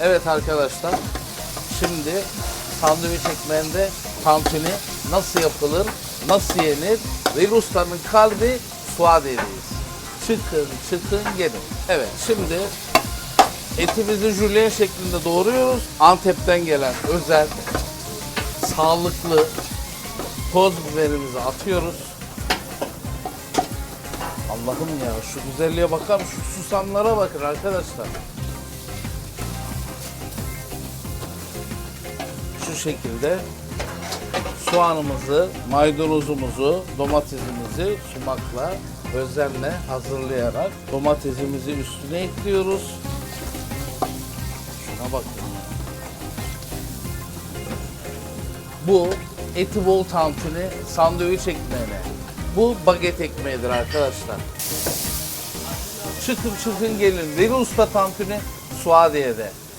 Evet arkadaşlar. Şimdi sandviç ekmeğinde tantuni nasıl yapılır, nasıl yenir? Veli Usta'nın kalbi Suadiye'deyiz. Çıkın, çıkın, gelin. Evet, şimdi etimizi jülyen şeklinde doğruyoruz. Antep'ten gelen özel, sağlıklı toz biberimizi atıyoruz. Allah'ım ya şu güzelliğe bakar mısın? Şu susamlara bakın arkadaşlar. Şu şekilde soğanımızı, maydanozumuzu, domatesimizi sumakla, özenle hazırlayarak domatesimizi üstüne ekliyoruz. Şuna bakın. Bu eti bol tantuni sandviç ekmeğine. Bu baget ekmeğidir arkadaşlar. Çıkın çıkın gelin. Veli Usta tantuni Suadiye'de.